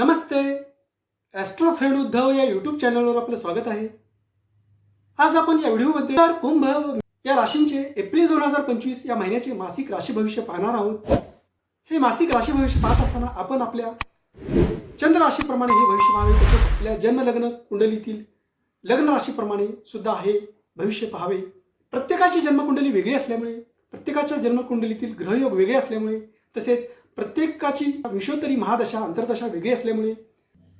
नमस्ते. Austro friend Uddhav या YouTube चॅनलवर आपलं स्वागत आहे. आज आपण या व्हिडिओमध्ये तर कुंभ या राशींचे एप्रिल दोन हजार पंचवीस या महिन्याचे मासिक राशी भविष्य पाहणार आहोत. हे मासिक राशी भविष्य पाहत असताना आपण आपल्या चंद्र राशीप्रमाणे हे भविष्य पाहावे तसेच आपल्या जन्मलग्न कुंडलीतील लग्न राशीप्रमाणे सुद्धा हे भविष्य पाहावे. प्रत्येकाची जन्मकुंडली वेगळी असल्यामुळे प्रत्येकाच्या जन्मकुंडलीतील ग्रहयोग वेगळे असल्यामुळे तसेच प्रत्येकाची विषोत्तरी महादशा अंतर्दशा वेगळी असल्यामुळे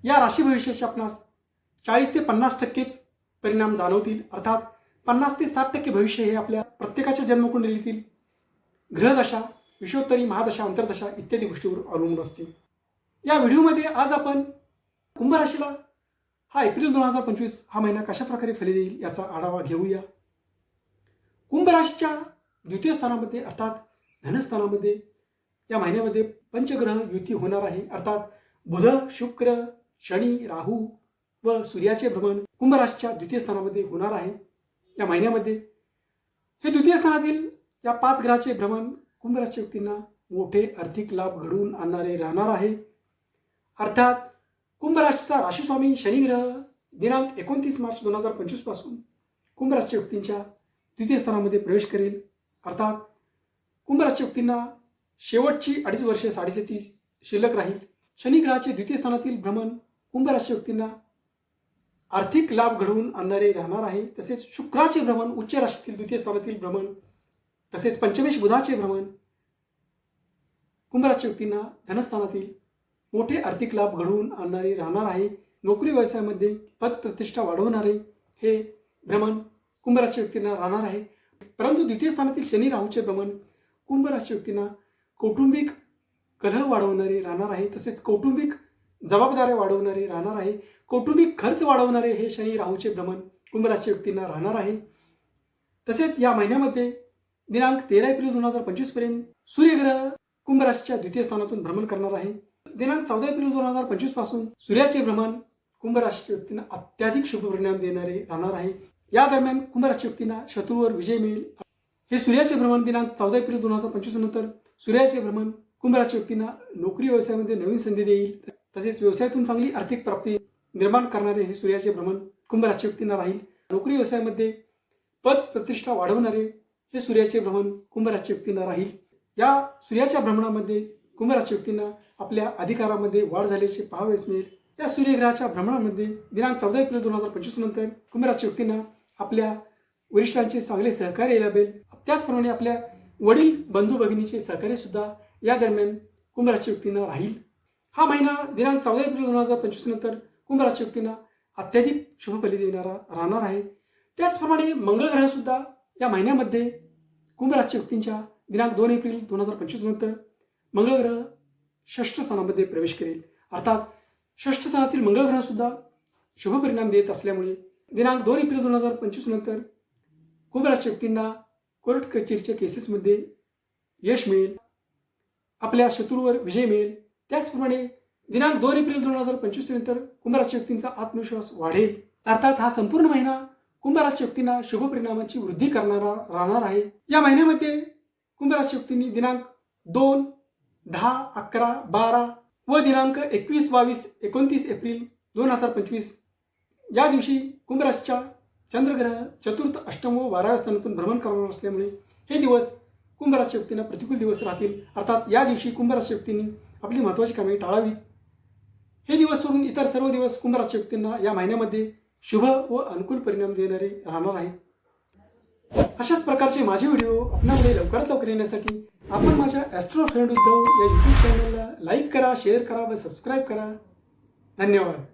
या राशी भविष्याचे आपणास चाळीस ते पन्नास टक्केच परिणाम जाणवतील. अर्थात पन्नास ते साठ टक्के भविष्य हे आपल्या प्रत्येकाच्या जन्मकुंडलीतील ग्रहदशा विशोत्तरी महादशा अंतर्दशा इत्यादी गोष्टीवर अवलंबून असते. या व्हिडिओमध्ये आज आपण कुंभ राशीला हा एप्रिल दोन हजार पंचवीस हा महिना कशाप्रकारे फले देईल याचा आढावा घेऊया. कुंभ राशीच्या द्वितीय स्थानामध्ये अर्थात धनस्थानामध्ये या महिन्यामध्ये पंचग्रह युती होणार आहे. अर्थात बुध शुक्र शनी राहू व सूर्याचे भ्रमण कुंभराशीच्या द्वितीय स्थानामध्ये होणार आहे. या महिन्यामध्ये हे द्वितीय स्थानातील या पाच ग्रहाचे भ्रमण कुंभ व्यक्तींना मोठे आर्थिक लाभ घडवून आणणारे राहणार आहे. अर्थात कुंभराशचा राशीस्वामी शनिग्रह दिनांक एकोणतीस मार्च दोन हजार पंचवीसपासून पासून व्यक्तींच्या द्वितीय स्थानामध्ये प्रवेश करेल. अर्थात कुंभ व्यक्तींना शेवटची अडीच वर्षे साडेसतीस शिल्लक राहील. शनिग्रहाचे द्वितीय स्थानातील भ्रमण कुंभ राशी व्यक्तींना आर्थिक लाभ घडवून आणणारे राहणार आहे. तसेच शुक्राचे भ्रमण उच्च राशीतील द्वितीय स्थानातील भ्रमण तसेच पंचमेश बुधाचे भ्रमण कुंभराशी व्यक्तींना धनस्थानातील मोठे आर्थिक लाभ घडवून आणणारे राहणार आहे. नोकरी व्यवसायामध्ये पदप्रतिष्ठा वाढवणारे हे भ्रमण कुंभराशी व्यक्तींना राहणार आहे. परंतु द्वितीय स्थानातील शनी राहूचे भ्रमण कुंभ राशी व्यक्तींना कौटुंबिक कलह वाढवणारे राहणार आहे तसेच कौटुंबिक जबाबदाऱ्या वाढवणारे राहणार आहे कौटुंबिक खर्च वाढवणारे हे शनी राहूचे भ्रमण कुंभराशी व्यक्तींना राहणार आहे. तसेच या महिन्यामध्ये दिनांक तेरा एप्रिल दोन हजार पंचवीसपर्यंत सूर्यग्रह कुंभराशीच्या द्वितीय स्थानातून भ्रमण करणार आहे. दिनांक चौदा एप्रिल दोन हजार पंचवीसपासून सूर्याचे भ्रमण कुंभराशीच्या व्यक्तींना अत्याधिक शुभ परिणाम देणारे राहणार आहे. या दरम्यान कुंभराशी व्यक्तींना शत्रूवर विजय मिळेल. हे सूर्याचे भ्रमण दिनांक चौदा एप्रिल दोन हजार पंचवीस नंतर सूर्याचे भ्रमण कुंभराशी व्यक्तींना नोकरी व्यवसायामध्ये नवीन संधी देईल तसेच व्यवसायातून चांगली आर्थिक प्राप्ती निर्माण करणारे हे सूर्याचे भ्रमण कुंभराशी व्यक्तींना राहील. नोकरी व्यवसायामध्ये पद प्रतिष्ठा वाढवणारे हे सूर्याचे भ्रमण कुंभराशी व्यक्तींना राहील. या सूर्याच्या भ्रमणामध्ये कुंभराशी व्यक्तींना आपल्या अधिकारामध्ये वाढ झाल्याचे पाहावयास मिळेल. या सूर्यग्रहाच्या भ्रमणामध्ये दिनांक चौदा एप्रिल दोन हजार पंचवीस नंतर कुंभराशी व्यक्तींना आपल्या वरिष्ठांचे चांगले सहकार्य लाभेल त्याचप्रमाणे आपल्या वडील बंधू भगिनीचे सहकार्य सुद्धा या दरम्यान कुंभराशी व्यक्तींना राहील. हा महिना दिनांक चौदा एप्रिल दोन हजार पंचवीस नंतर कुंभराशी व्यक्तींना अत्याधिक शुभफली देणारा राहणार आहे. त्याचप्रमाणे मंगळ ग्रहसुद्धा या महिन्यामध्ये कुंभराशी व्यक्तींच्या दिनांक दोन एप्रिल दोन हजार पंचवीस नंतर मंगळ ग्रह षष्ठ स्थानामध्ये प्रवेश करेल. अर्थात षष्ठ स्थानातील मंगळ ग्रहसुद्धा शुभ परिणाम देत असल्यामुळे दिनांक दोन एप्रिल दोन हजार पंचवीस नंतर कुंभराशी व्यक्तींना कोर्ट कचेरीच्या केसेसमध्ये यश मिळेल आपल्या शत्रूवर विजय मिळेल. त्याचप्रमाणे दिनांक दोन एप्रिल दोन हजार पंचवीस नंतर कुंभ व्यक्तींचा आत्मविश्वास वाढेल. अर्थात हा संपूर्ण महिना कुंभ व्यक्तींना शुभ परिणामाची वृद्धी करणारा राहणार आहे. या महिन्यामध्ये कुंभ व्यक्तींनी दिनांक दोन दहा अकरा बारा व दिनांक एकवीस बावीस एकोणतीस एप्रिल दोन हजार पंचवीस या दिवशी कुंभराशीच्या चंद्रग्रह चतुर्थ अष्टम व बाराव्या स्थानातून भ्रमण करणार असल्यामुळे हे दिवस कुंभराशी व्यक्तींना प्रतिकूल दिवस राहतील. अर्थात या दिवशी कुंभराशी व्यक्तींनी आपली महत्त्वाची कामे टाळावी हे दिवस सोडून इतर सर्व दिवस कुंभराशी व्यक्तींना या महिन्यामध्ये शुभ व अनुकूल परिणाम देणारे राहणार आहेत. अशाच प्रकारचे माझे व्हिडिओ आपल्याकडे लवकरात लवकर येण्यासाठी आपण माझ्या ॲस्ट्रो फ्रेंड उद्धव या यूट्यूब चॅनलला लाईक करा शेअर करा व सबस्क्राईब करा. धन्यवाद.